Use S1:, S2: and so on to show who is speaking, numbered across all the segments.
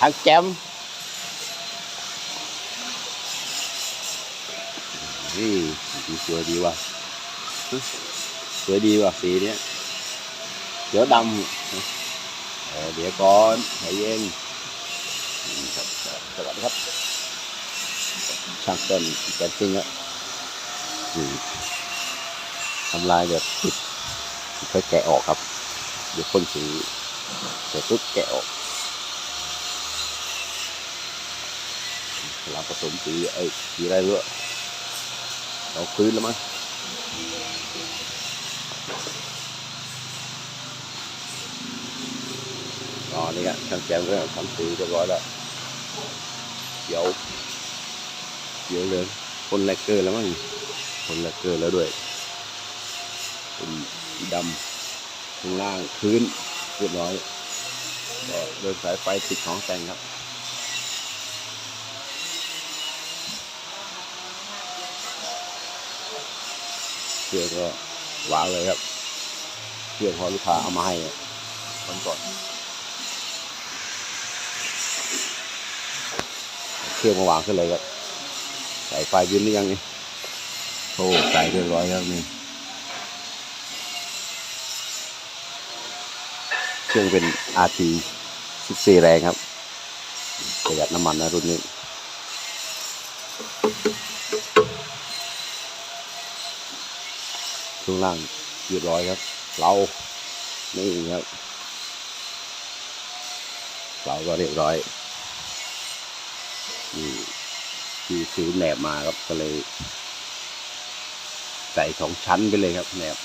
S1: ทางแจมนี่สีสวยดีว่ะสวยดีว่ะสีเนี้ยเดี๋ยวดำเดี๋ยวก่อนใจเย็นอืมครับสวัสดีครับช่างเต้นแกนซิงอะสีทำลายแบบติดค่อยแกะออกครับ เดี๋ยวพ่นสีเสร็จปุ๊บแกะออก เราผสมสีไอ้สีอะไรรู้เราพื้นแล้วมั้งอ๋อนี่ครับช่างแจมก็ทำสีเรียบร้อยแล้วเดี๋ยวเขียวเลืองคนแลกเกอร์แล้วมั้งคนแลกเกอร์แล้วด้วยเป็นดำข้างล่างพื้นเรียบร้อยก็เดินสายไฟติดของแต่งครับ เชือกก็วางเลยครับเชือกพอลูกค้าเอามาให้วันก่อนเชือกมาวางขึ้นเลยครับใส่ไฟยืนหรือยังนี่โอ้ใส่เรียบร้อยครับนี่เครื่องเป็น RT 14 แรงครับประหยัดน้ำมันนะรุ่นนี้ ช่วงล่างเรียบร้อยครับ เรานี่ครับเราก็เรียบร้อยนี่ที่ซื้อแหนบมาครับก็เลย ใส่สองชั้นไปเลยครับแหนบ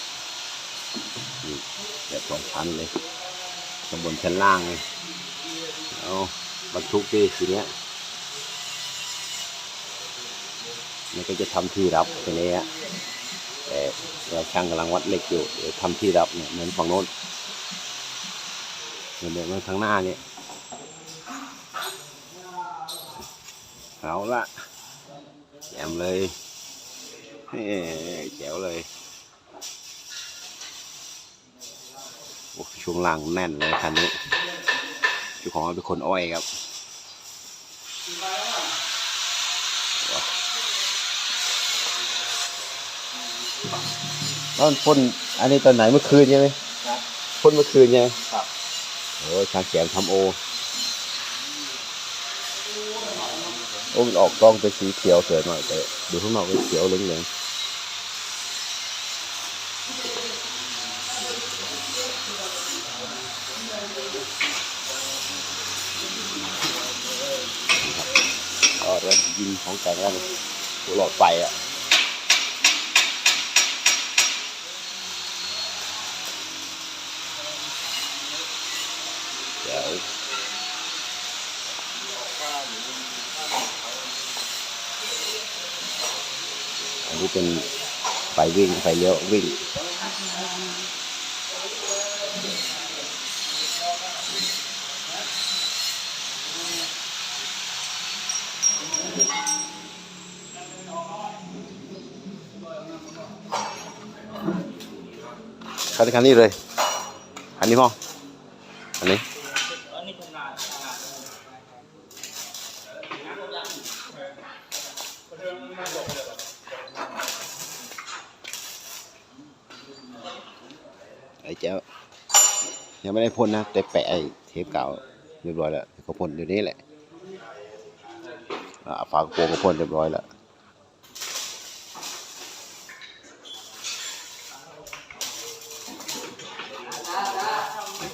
S1: นี่แหนบสองชั้นเลยข้างบนชั้นล่างเลยเอาบรรทุกที่ทีเนี้ยมันก็จะทำที่รับทีนี้ฮะ แต่เราช่างกำลังวัดเหล็กอยู่เดี๋ยวทำที่รับเนี่ยเหมือนฝั่งโน้นเหมือนเดิมทางหน้าเนี่ยเอาละแจมเลยเฮ้แจ๋วเลยโอ้ช่วงล่างแน่นเลยคันนี้เจ้าของเป็นคนอ้อยครับ ตอนพ่นอันนี้ตอนไหนเมื่อคืนใช่ไหมพ่นเมื่อคืนใช่ไหม
S2: ครับ
S1: โอ้ช่างแจมทำโอโอ้มันออกกล้องเป็นสีเขียวสวยมากแต่ดูข้างนอกเป็นเขียวเหลืองๆก็เริ่มยิงของแต่งแล้วนี่ตัวหลอดไฟอะ นี้เป็นไฟวิ่งไฟเลี้ยววิ่ง คันคันนี้เลย อันนี้พ่ออันนี้
S2: นี้เป็นงานงาน
S1: ไอ้เจ้ายังไม่ได้พ่นนะแต่แปะไอ้เทปเก่าเรียบร้อยแล้วเขาพ่นอยู่นี่แหละอ่าฝากระโปรงก็พ่นเรียบร้อยแล้ว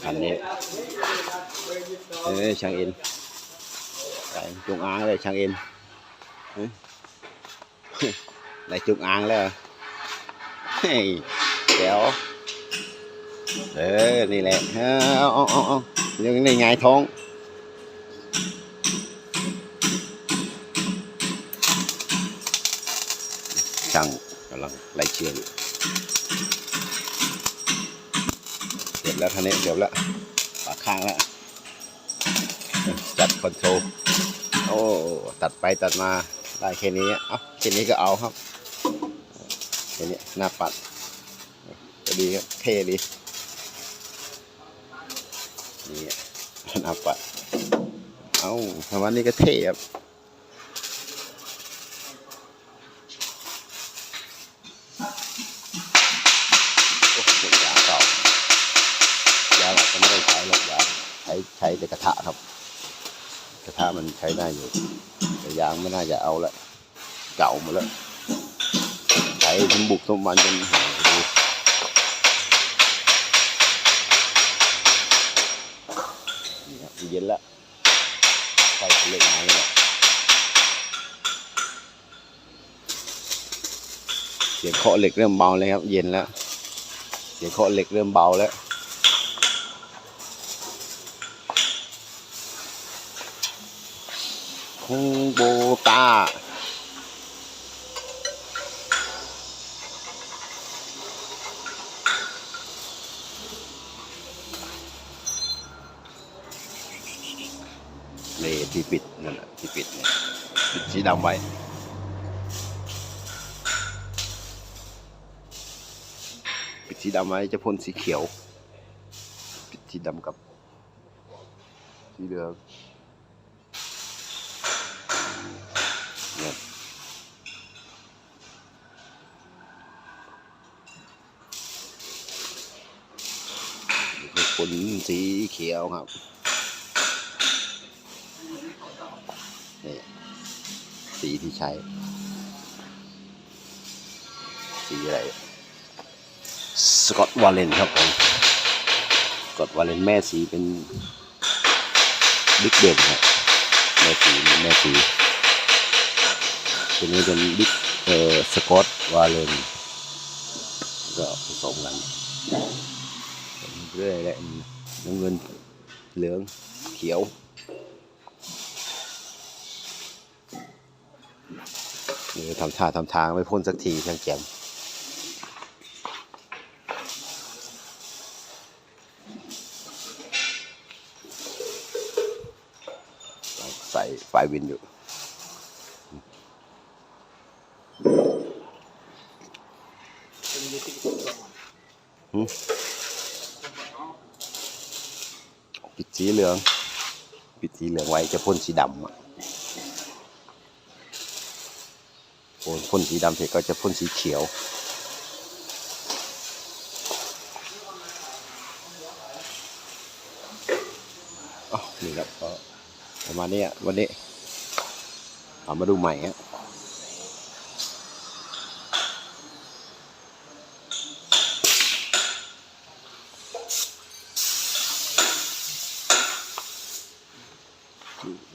S1: คันนี้เอ้ช่างเอ็นใส่จงอางเลยช่างเอ็นได้จงอางแล้วเหรอเฮ้ยเดี๋ยว เออ นี่แหละเอาเอาเอาเอายังในไงายท้อง ช่างกำลังไล่เชือกอยู่เสร็จแล้วท่านี้เดี๋ยวละปากข้างแล้ว จัดคอนโทรลโอ้ ตัดไปตัดมาได้แค่นี้เอาแค่นี้ก็เอาครับแค่นี้หน้าปัดก็ดีครับเท่ดี นี่น้าปัดเอาประมาณนี้ก็เท่ครับโอ้เสียาเก่ายาหลักก็ไม่ได้ใช้หรอกยาใช้ใช้แต่กระทะครับ กระทะมันใช้ได้อยู่ แต่ยางไม่น่าจะเอาละเก่าหมดแล้วใช้ทั้งบุกทั้งมันจนหาย เย็นละไฟเล็กมาเลยเลยเสียงเคาะเหล็กเริ่มเบาเลยครับ เย็นแล้ว เสียงเคาะเหล็กเริ่มเบาแล้วคงโบตา นี่ที่ปิดนั่นแหละที่ปิดเนี่ยปิดสีดำไว้ปิดสีดำไว้จะพ่นสีเขียว ปิดสีดำกับสีเหลืองเนี่ยนี่คือพ่นสีเขียวครับ นี่สีที่ใช้ สีอะไรสกอตวาเลนครับผมสกอตวาเลนแม่สีเป็นบิ๊กเด่นครับแม่สีแม่สีตัวนี้เป็นบิ๊กเอ่อสกอตวาเลนก็ผสมกันเรื่อยๆแหละน้ำเงินเหลืองเขียว ทำท่าทำทางไม่พ่นสักทีช่างแจมใส่ไฟวินอยู่
S2: ปิ
S1: ดสีเหลือง ปิดสีเหลืองไว้จะพ่นสีดำอะ พ่นพ่นสีดำเสร็จก็จะพ่นสีเขียว อ๋อ นี่ครับก็ประมาณนี้วันนี้เอามาดูใหม่ฮะ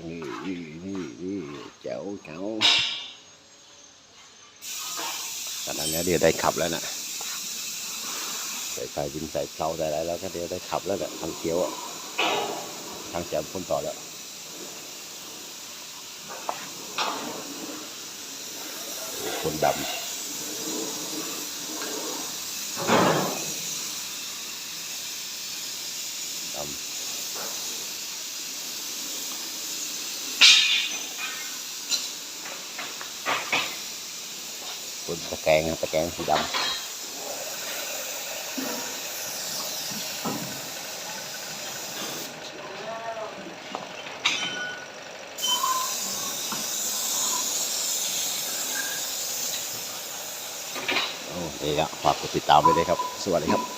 S1: นี่นี่นี่นี่แจ๋วแจ๋ว เนี้ยเดี๋ยวได้ขับแล้วนะใส่ไฟบินใส่เพลาใส่อะไรแล้วก็เดี๋ยวได้ขับแล้วแหละทางเขียวทางแจมพ่นต่อแล้วคนดำ นตะแกรงตะแกรงสีดำโอ้นี่ครับฝากกดติดตามไปเลยครับ สวัสดีครับ